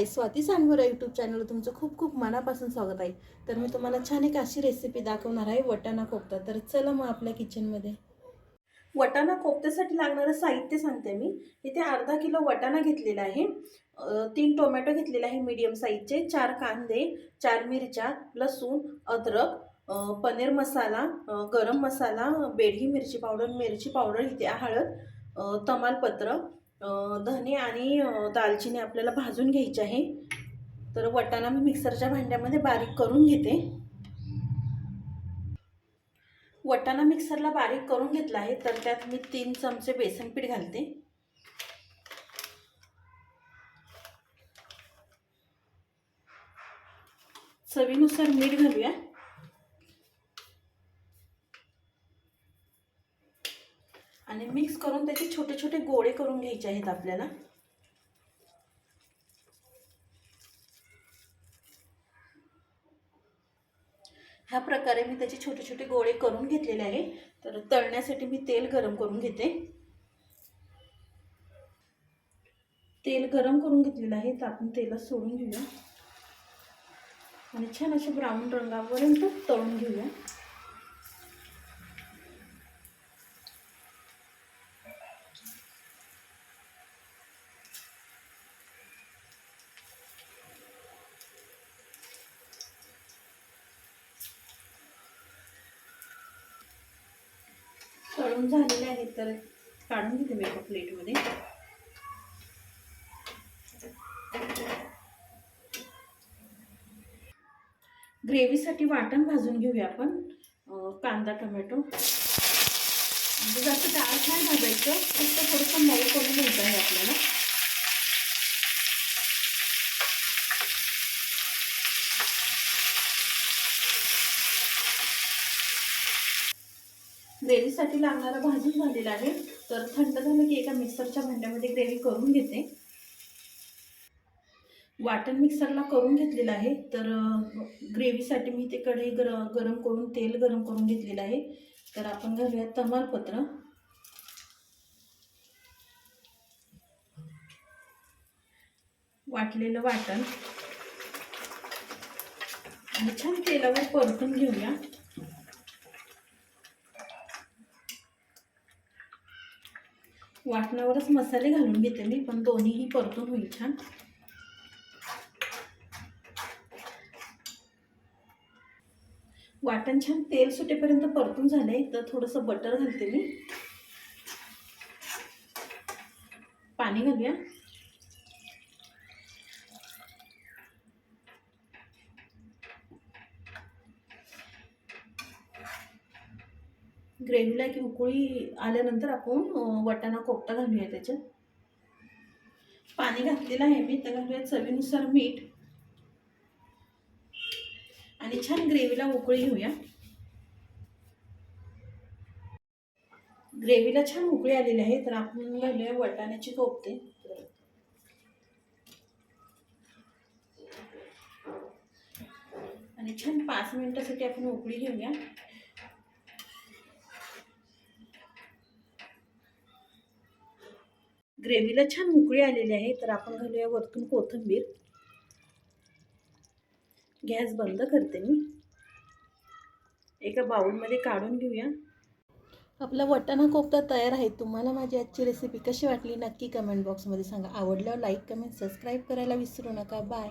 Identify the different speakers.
Speaker 1: Hi Swati Sangora YouTube channel तुमचं खूप खूप मनापासून स्वागत आहे. तर मी तुम्हाला छान एक अशी रेसिपी दाखवणार आहे वटाणा कोफ्ता. तर चला मग आपल्या किचनमध्ये वटाणा कोफ्त्यासाठी लागणारं साहित्य सांगते मी. इथे अर्धा किलो वटाणा घेतलेला आहे. तीन टोमॅटो घेतलेले आहे मीडियम साईजचे चार कांदे चार मिरच्या लसूण अद्रक पनीर मसाला गरम मसाला बेडगी मिरची पावडर मिरची पावडर इथे हळद तमालपत्र धने आणि दालचिनी आपल्याला भाजून घ्यायची आहे. तर वटाणा मी मिक्सरच्या भांड्यामध्ये बारीक करून घेते. वटाणा मिक्सरला बारीक करून घेतला आहे तर त्यात मी तीन चमचे बेसन पीठ घालते. चवीनुसार मीठ घालूया आणि मिक्स करून त्याचे छोटे छोटे गोळे करून घ्यायचे आहेत आपल्याला. ह्या प्रकारे मी त्याचे छोटे छोटे गोळे करून घेतलेले आहे. तर तळण्यासाठी मी तेल गरम करून घेते. तेल गरम करून घेतलेलं आहे तर आपण तेलात सोडून घेऊया. आणि छान असे ब्राऊन रंगापर्यंत तळून घेऊया. तळून झालेले आहेत तर काढून घेते मी एका प्लेटमध्ये. ग्रेव्हीसाठी वाटण भाजून घेऊया आपण कांदा टोमॅटो. म्हणजे जास्त डाळ नाही भाजायचं फक्त थोडंसं मऊ करून घ्यायचं आहे आपल्याला. ग्रेव्हीसाठी लागणारा भाजून झालेला आहे. तर थंड झालं की एका मिक्सरच्या भांड्यामध्ये ग्रेव्ही करून घेते. वाटण मिक्सरला करून घेतलेलं आहे. तर ग्रेव्हीसाठी मी ते कढई गर गरम करून तेल गरम करून घेतलेलं आहे. तर आपण घालूया तमालपत्र. वाटलेलं वाटण. आणि छान तेलावर परतून घेऊया. वाटणावरच मसाले घालून घेते मी पण दोन्हीही परतून होईल छान. वाटण छान तेल सुटेपर्यंत परतून झाले तर थोडंसं बटर घालते मी. पाणी घालूया. ग्रेव्हीला की उकळी आल्यानंतर आपण वटाणा वाटाणा कोफ्ता घालूया त्याच्यात. पाणी घातलेलं आहे मी तर घालूया चवीनुसार मीठ. आणि छान ग्रेव्हीला उकळी घेऊया. ग्रेव्हीला छान उकळी आलेली आहे तर आपण घालूया वाटाण्याची कोफते. आणि छान पाच मिनिटासाठी आपण उकळी घेऊया. ग्रेव्हीला छान उकळी आलेली आहे तर आपण घालूया वरतून कोथिंबीर. गॅस बंद करते मी. एका बाउलमध्ये काढून घेऊया. आपला वटाणा कोफ्ता तयार आहे. तुम्हाला माझी आजची रेसिपी कशी वाटली नक्की कमेंट बॉक्समध्ये सांगा. आवडल्यावर लाईक कमेंट सबस्क्राईब करायला विसरू नका. बाय